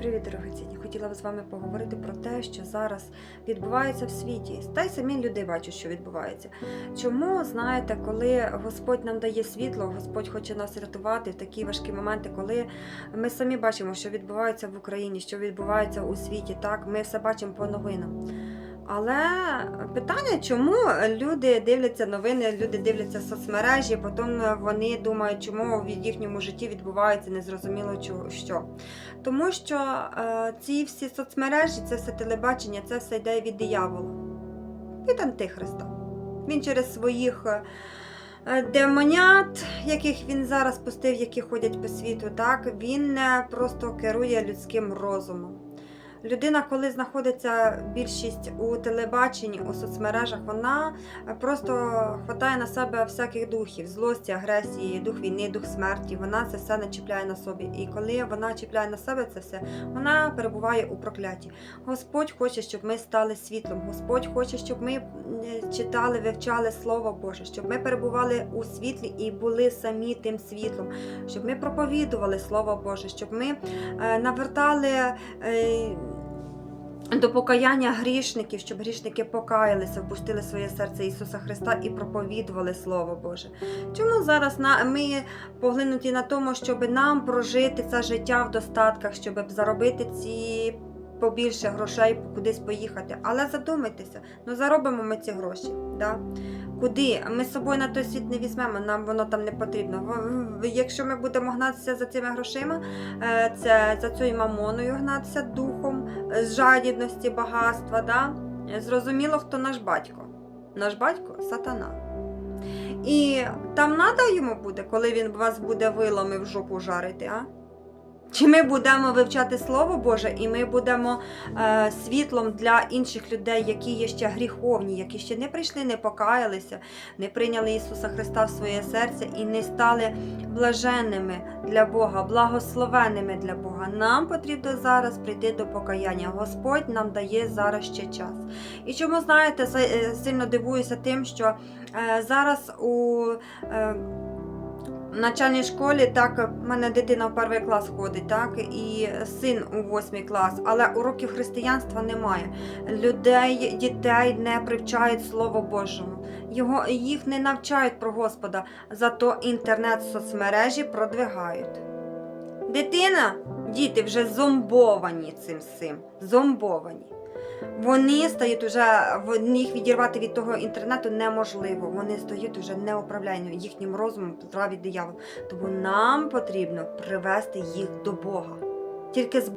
Привіт, дорогоцінні! Хотіла б з вами поговорити про те, що зараз відбувається в світі. Та й самі люди бачать, що відбувається. Чому знаєте, коли Господь нам дає світло, Господь хоче нас рятувати в такі важкі моменти, коли ми самі бачимо, що відбувається в Україні, що відбувається у світі, так ми все бачимо по новинам. Але питання, чому люди дивляться новини, люди дивляться соцмережі, потім вони думають, чому в їхньому житті відбувається незрозуміло що. Тому що е, ці всі соцмережі, це все телебачення, це все йде від диявола, від Антихриста. Він через своїх е, демонят, яких він зараз пустив, які ходять по світу, так, він е, просто керує людським розумом. Людина, коли знаходиться більшість у телебаченні, у соцмережах, вона е, просто хватає на себе всяких духів, злості, агресії, дух війни, дух смерті. Вона це все начіпляє на собі. І коли вона чіпляє на себе це все, вона перебуває у прокляті. Господь хоче, щоб ми стали світлом. Господь хоче, щоб ми м, читали, вивчали Слово Боже, щоб ми перебували у світлі і були самі тим світлом, щоб ми проповідували Слово Боже, щоб ми е, навертали. До покаяння грішників, щоб грішники покаялися, впустили своє серце Ісуса Христа і проповідували Слово Боже. Чому зараз ми поглинуті на тому, щоб нам прожити це життя в достатках, щоб заробити ці побільше грошей, кудись поїхати? Але задумайтеся, ну заробимо ми ці гроші. Да? Куди? Ми з собою на той світ не візьмемо, нам воно там не потрібно. Якщо ми будемо гнатися за цими грошима, е, це за цією мамоною гнатися духом, е, з жадібності, багатства. Да? Зрозуміло, хто наш батько. Наш батько сатана. І там надо йому буде, коли він вас буде вилами в жопу жарити, а? Чи ми будемо вивчати Слово Боже, і ми будемо е, світлом для інших людей, які є ще гріховні, які ще не прийшли, не покаялися, не прийняли Ісуса Христа в своє серце і не стали блаженними для Бога, благословенними для Бога. Нам потрібно зараз прийти до покаяння. Господь нам дає зараз ще час. І чому знаєте, е, сильно дивуюся тим, що е, зараз у е, в начальній школі так в мене дитина в перший клас ходить, так і син у восьмий клас, але уроків християнства немає. Людей, дітей не привчають Слово Божому. Його їх не навчають про Господа, зато інтернет соцмережі продвигають. Дитина, діти вже зомбовані цим всім. Зомбовані. Вони стають уже, їх відірвати від того інтернету неможливо. Вони стають уже неуправляємо їхнім розумом праві диявол. Тому нам потрібно привести їх до Бога. Тільки з